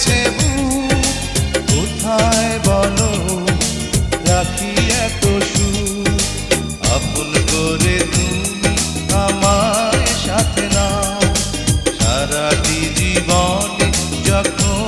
গেছে কোথায় বলো? রাখি এত সুখ আপন করে তুমি আমার সাথে না সারাটি জীবন যখন